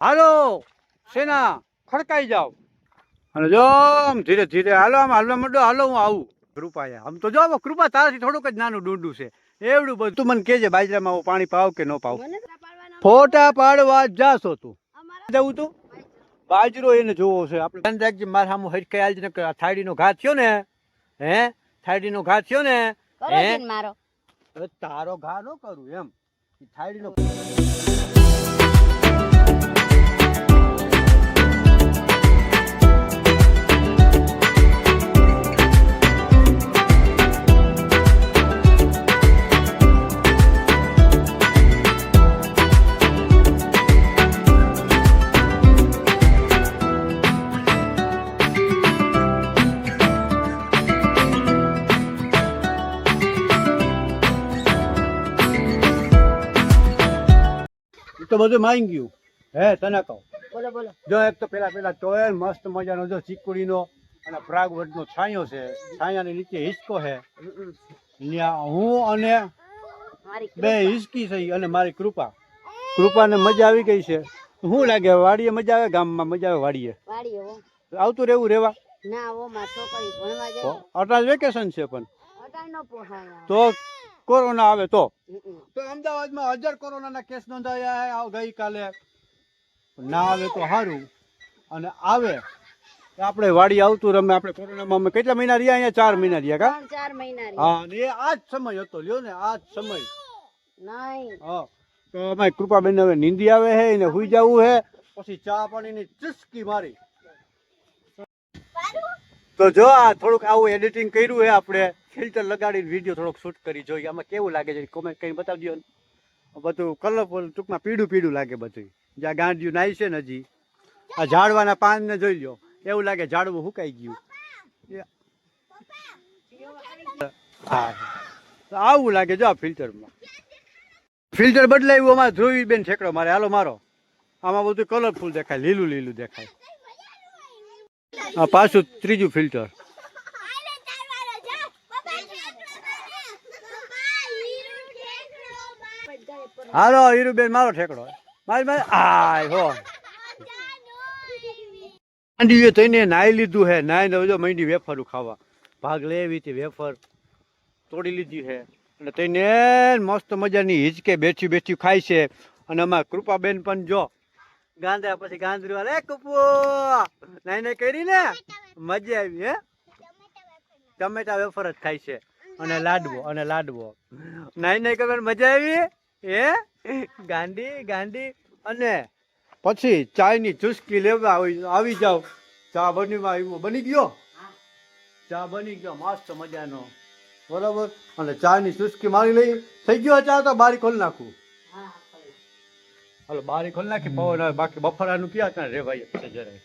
હાલો સેના ખડકાઈ જાઓ. અને જો આમ ધીરે ધીરે હાલો આમ હાલવા માંડો હાલો હું આવું. કૃપાએ આમ તો જો કૃપા તારાથી થોડુંક જ નાનું ડૂંડું છે. એવડું બધું. તું મને કેજે બાજરામાં હું પાણી પાવ કે ન પાવ ફોટા પાડવા જાશો તું. જવું તું? બાજરો એને જોવો છે. આપણે ધ્યાન રાખજે મારે સામે હરખાઈ આલજે ને થાળીનો ઘા થયો ને હે? થાળીનો ઘા થયો ને હે? મારો. તારો ઘા ન કરું એમ. થાળીનો તો બધું માંગી ગયું હે તને કહું. બોલો બોલો. જો એક તો પેલા પેલા તોય મસ્ત મજાનો જો ચીકુડીનો અને પ્રાગવડનો છાંયો છે. છાંયાની નીચે હિસકો છે. હું અને બે હિસકી થઈ અને મારી કૃપા. કૃપાને મજા આવી ગઈ છે. શું લાગે વાડીએ મજા આવે ગામમાં મજા આવે વાડીએ? વાડી આવતું રહેવું રહેવા. ના હો વેકેશન છે પણ. તો કોરોના આવે તો. તો અમદાવાદમાં હજાર કોરોનાના કેસ નોંધાયા હે આ ગઈકાલે. ના આવે તો સારું અને આવે. આપણે વાડી આવતું રમે. આપણે કોરોનામાં અમે કેટલા મહિના રહ્યા? અહીંયા ચાર મહિના રહ્યા કા? ચાર મહિના હા અને એ આ જ સમય હતો લ્યો ને આ જ સમય. નહીં. હા. તો અમારી કૃપાબેન હવે નીંદી આવે છે એને હુઈ જવું છે પછી ચા પાણીની ચુસ્કી મારી. તો જો આ થોડુંક આવું એડિટિંગ કર્યું છે આપણે. ફિલ્ટર લગાડીને વીડિયો થોડોક શૂટ કરી જોઈએ. આમાં કેવું લાગે છે? કોમેન્ટ કરીને બતાવજો. બધું કલરફુલ ટૂંકમાં પીળું પીળું લાગે બધું જ્યાં ગાંડિયું નાઈ છે ને હજી. આ ઝાડવાના પાનને જોઈ લો એવું લાગે ઝાડવું હુકાઈ ગયું. હા. આવું લાગે જો આ ફિલ્ટરમાં. ફિલ્ટર બદલાયું અમારે ધ્રુવી બેન ઠેકડો મારે. હાલો મારો. આમાં બધું કલરફુલ દેખાય, લીલું લીલું દેખાય. આ પાછું ત્રીજું ફિલ્ટર. હાલો, હીરુબેન, મારો ઠેકડો મારી મારી આય હો. માંડીએ થઈને નાહી લીધું હે. નાઈ ને જો મંડી વેફરું ખાવા. ભાગ લેવી તે વેફર તોડી લીધી હે. અને તેને મસ્ત મજાની હિચકે બેઠી બેઠી ખાય છે. અને અમાર કૃપાબેન પણ જો ગાંધા પછી ગાંધરી રે કપો નાઈ નાઈ કરી ને મજા આવી હે. ટમેટા વેફર જ ખાય છે. અને લાડવો અને લાડવો. નાઈ નાઈ કરવાની મજા આવી? હે? ગાંડી અને પછી ચાયની ચુસ્કી લેવા આવી જાવ. ચા બની બની ગયો? ચા બની ગયો. મસ્ત મજાનો. બરાબર? અને ચાની ચુસ્કી મારી લઈ. થઈ ગયો ચા તો? બારી ખોલી નાખું. હાલો, બારી ખોલી નાખી. પવન આવે. બાકી બફરાનું ક્યાં ત્યાં રેવાય ભાઈ? જરાય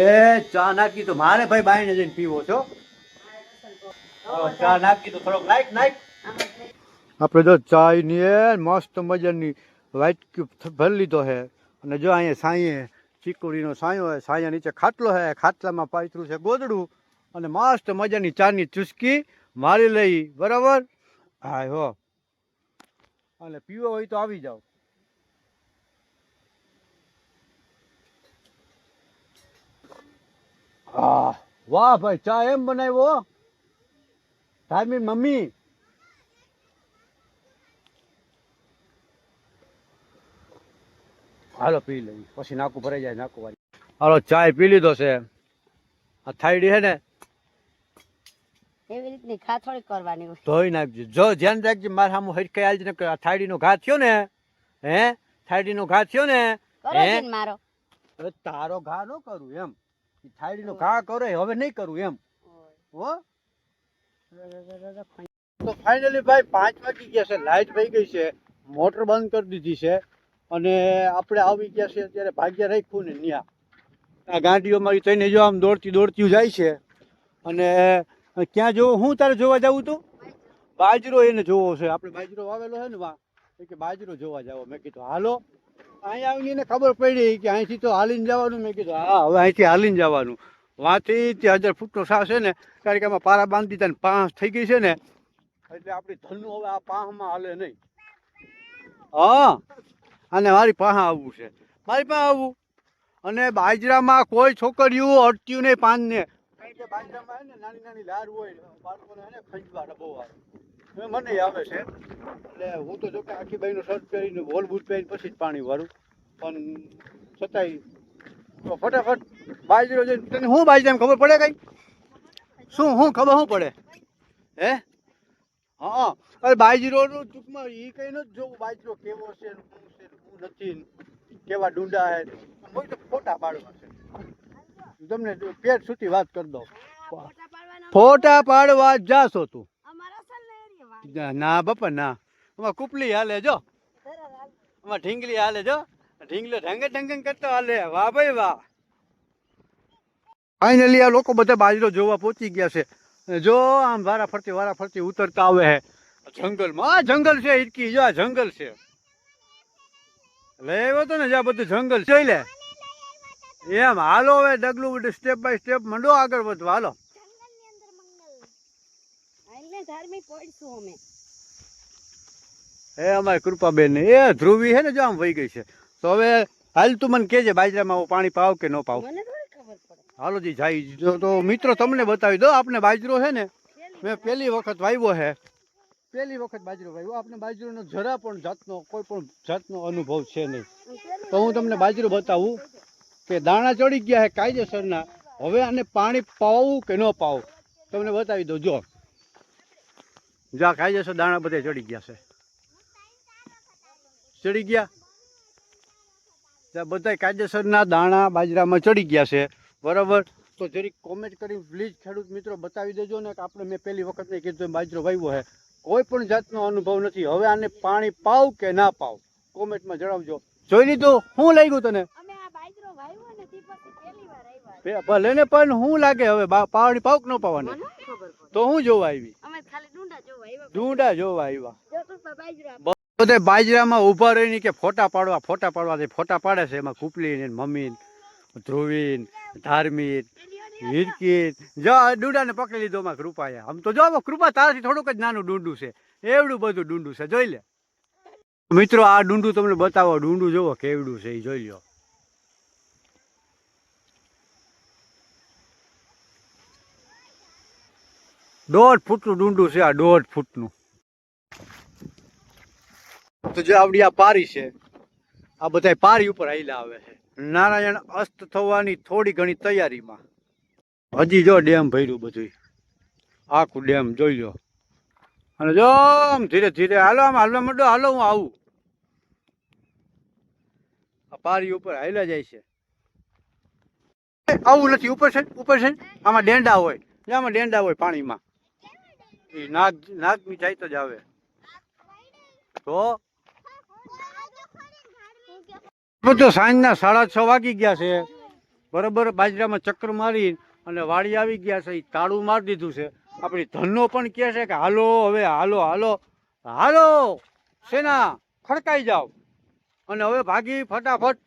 એ ચા નાખી તો મારે ભાઈ બાઈને જઈને પીવો છો ચા નાખી તો થોડોક નાખ નાખ. આપણે જો ચાઈની એ મસ્ત મજાની ક્યુબ ભરી લીધો છે. અને જો અહીંયા સાંઈએ ચીકુડીનો સાંયો છે, સાંયા નીચે ખાટલો છે, ખાટલામાં પાથરું છે ગોદડું. અને મસ્ત મજાની ચાની ચુસ્કી મારી લઈ, બરાબર? હા હો. અને પીવો હોય તો આવી જાઓ. વાહ ભાઈ, ચા એમ બનાવ્યો? તારી મમ્મી હાલો પી લઈ પછી નાકું ભરાઈ જાય નાકું વાળી. હાલો ચાય પી લીધો છે. આ થાળી છે ને એવી રીતની ખાથોડી કરવાની ધોઈ નાખજો. જો ધ્યાન રાખજો મારા સામું હરખાઈ આલજે ને આ થાળીનો ઘા થયો ને હે? થાળીનો ઘા થયો ને હે? મારો. તારો ઘા ન કરું એમ. થાળીનો ઘા કરો હવે નહીં કરું એમ. હો? તો ફાઇનલી ભાઈ પાંચ વાગી ગયા છે લાઈટ ભાઈ ગઈ છે મોટર બંધ કરી દીધી છે. અને આપણે આવી ગયા છે ત્યારે ભાગ્ય રાખ્યું ને ન્યા. આ ગાડીઓ મારી થઈને જો આમ દોડતી દોડતી જાય છે. અને ક્યાં જોવો? હું તારે જોવા જવું તું? બાજરો એને જોવો છે. આપણે બાજરો વાવેલો છે ને વા કે બાજરો જોવા જાવ મેં કીધું, હાલો. અહીંયા આવીને એને ખબર પડી કે અહીંથી તો હાલીને જવાનું. મેં કીધું, હા, હવે અહીંથી હાલીને જવાનું. વાંથી તે હજાર ફૂટનો સાસ છે ને, કારણ કે આમાં પારા બાંધી દીધા ને પાંસ થઈ ગઈ છે ને, એટલે આપણી ધનનું હવે આ પાંહમાં હાલે નહીં. હા. અને મારી પાસે આવવું છે. મારી પાસે આવવું. અને બાજરામાં કોઈ છોકરીઓ અડત્યું નહીં પાનને કારણ કે બાજરામાં ને નાની નાની લાર હોય બાળકોને હે ને બહુ આવે. મને આવે છે. એટલે હું તો જો કે આખી બાઈનો શર્ટ પહેરીને હોલ બૂટ પહેરીને પછી જ પાણી વાળું. પણ છતાંય ફટાફટ બાજરો જઈને, તને શું બાજરામાં ખબર પડે કઈ? શું શું ખબર શું પડે? હે? હા અરે બાજરોનું ટૂંકમાં એ કઈ નથી જોવું, બાજરો કેવો છે નથી. કેવા ડુંડા હે. કોઈ તો ફોટા પાડવા છે. તમને પેટ સુધી વાત કરી દો ફોટા પાડવા જાશો તું. ને બાપા, ના. અમાર કુપલી હાલે જો. અમાર ઢીંગલી હાલે જો. ઢીંગલો ઢંગે ઢંગે કરતો હાલે. વાહ ભાઈ વાહ. ફાઇનલી આ લોકો બધા બાજરો જોવા પહોંચી ગયા છે. જો આમ વારા ફરતી વારા ફરતી ઉતરતા આવે છે જંગલમાં, આ જંગલ છે ઈટકી જો આ જંગલ છે. લઈ આવ્યો તો ને જ્યાં બધું જંગલ છે લે. એમ હાલો હવે ડગલું બધું સ્ટેપ બાય સ્ટેપ મંડો આગળ વધવા. હાલો. એ અમારી કૃપાબેન એ ધ્રુવી હે ને જો આમ વહી ગઈ છે. તો હવે હાલ તું મને કેજે બાજરામાં હું પાણી પાવ કે ન પાવ? હાલો જી જાય. જો તો મિત્રો તમને બતાવી દો આપને બાજરો છે ને. મેં પહેલી વખત વાવ્યો છે પહેલી વખત બાજરો વાવ્યો. આપણે બાજરાનો જરા પણ જાતનો, કોઈ પણ જાતનો અનુભવ છે નહીં. તો હું તમને બાજરો બતાવું કે દાણા ચડી ગયા છે કાયદેસરના. હવે આને પાણી પાવું કે ન પાવું? તમને બતાવી દઉં. જો. જા કાયદેસર દાણા બધે ચડી ગયા છે. ચડી ગયા? બધા કાયદેસરના દાણા બાજરામાં ચડી ગયા છે. બરાબર? તો જરીક કોમેન્ટ કરી પ્લીઝ ખેડૂત મિત્રો બતાવી દેજો ને કે આપણે મેં પહેલી વખત નહીં કીધું બાજરો વાવ્યો છે કોઈ પણ જાતનો અનુભવ નથી. હવે આને પાણી પાવ કે ના પાવ? કોમેન્ટમાં જણાવજો. જોઈ લીધું? શું લાગ્યું તને? ભલે ને પણ શું લાગે હવે પાણી પાવ કે ન પાવાને? તો હું જોવા આવી? ડુંડા જોવા આવ્યા બધે બાજરામાં ઊભા રહીને કે ફોટા પાડવા ફોટા પાડવા ફોટા પાડે છે એમાં કુપલી ને મમ્મી ધ્રુવીન ધાર્મિક હિરકી. જો ડુંડાને પકડી લીધો માં કૃપાએ. આમ તો જો કૃપા તારાથી થોડુંક જ નાનું ડુંડું છે. એવડું બધું ડુંડું છે. જોઈ લે. મિત્રો, આ ડુંડું તમને બતાવો. ડુંડું જોવો કેવડું છે એ જોઈ લો દોઢ ફૂટનું ડુંડું છે આ દોઢ ફૂટનું. તો જે આવડી આ પારી છે, આ બધા પારી ઉપર આવેલા આવે છે. નારાયણ અસ્ત થવાની થોડી ઘણી તૈયારીમાં. હજી જો ડેમ ભર્યું બધું આખું ડેમ જોઈ લો. અને જો આમ ધીરે ધીરે, હાલો આમ હાલવા માંડો હાલો, હું આવું. આ પારી ઉપર હાલ્યા જાય છે. આવું નથી, ઉપર છે ઉપર છે. આમાં ડેંડા હોય. આમાં ડેંડા હોય પાણીમાં. એ નાગ, નાગની જાય તો જ આવે. તો? બધો સાંજના સાડા છ વાગી ગયા છે. બરોબર, બાજરામાં ચક્કર મારી અને વાડી આવી ગયા છે એ તાળું મારી દીધું છે. આપણી ધનનો પણ કહે છે કે, હાલો, હવે હાલો હાલો હાલો, સેના, ખડકાઈ જાઓ. અને હવે ભાગી ફટાફટ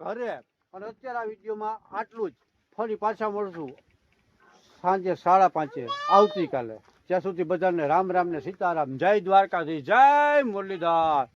ઘરે. અને અત્યારે આ વિડીયોમાં આટલું જ. ફરી પાછા મળશું સાંજે સાડા પાંચે, આવતીકાલે. ત્યાં સુધી બધાને રામ રામ ને સીતારામ. જય દ્વારકાથી જય મુરલીધર.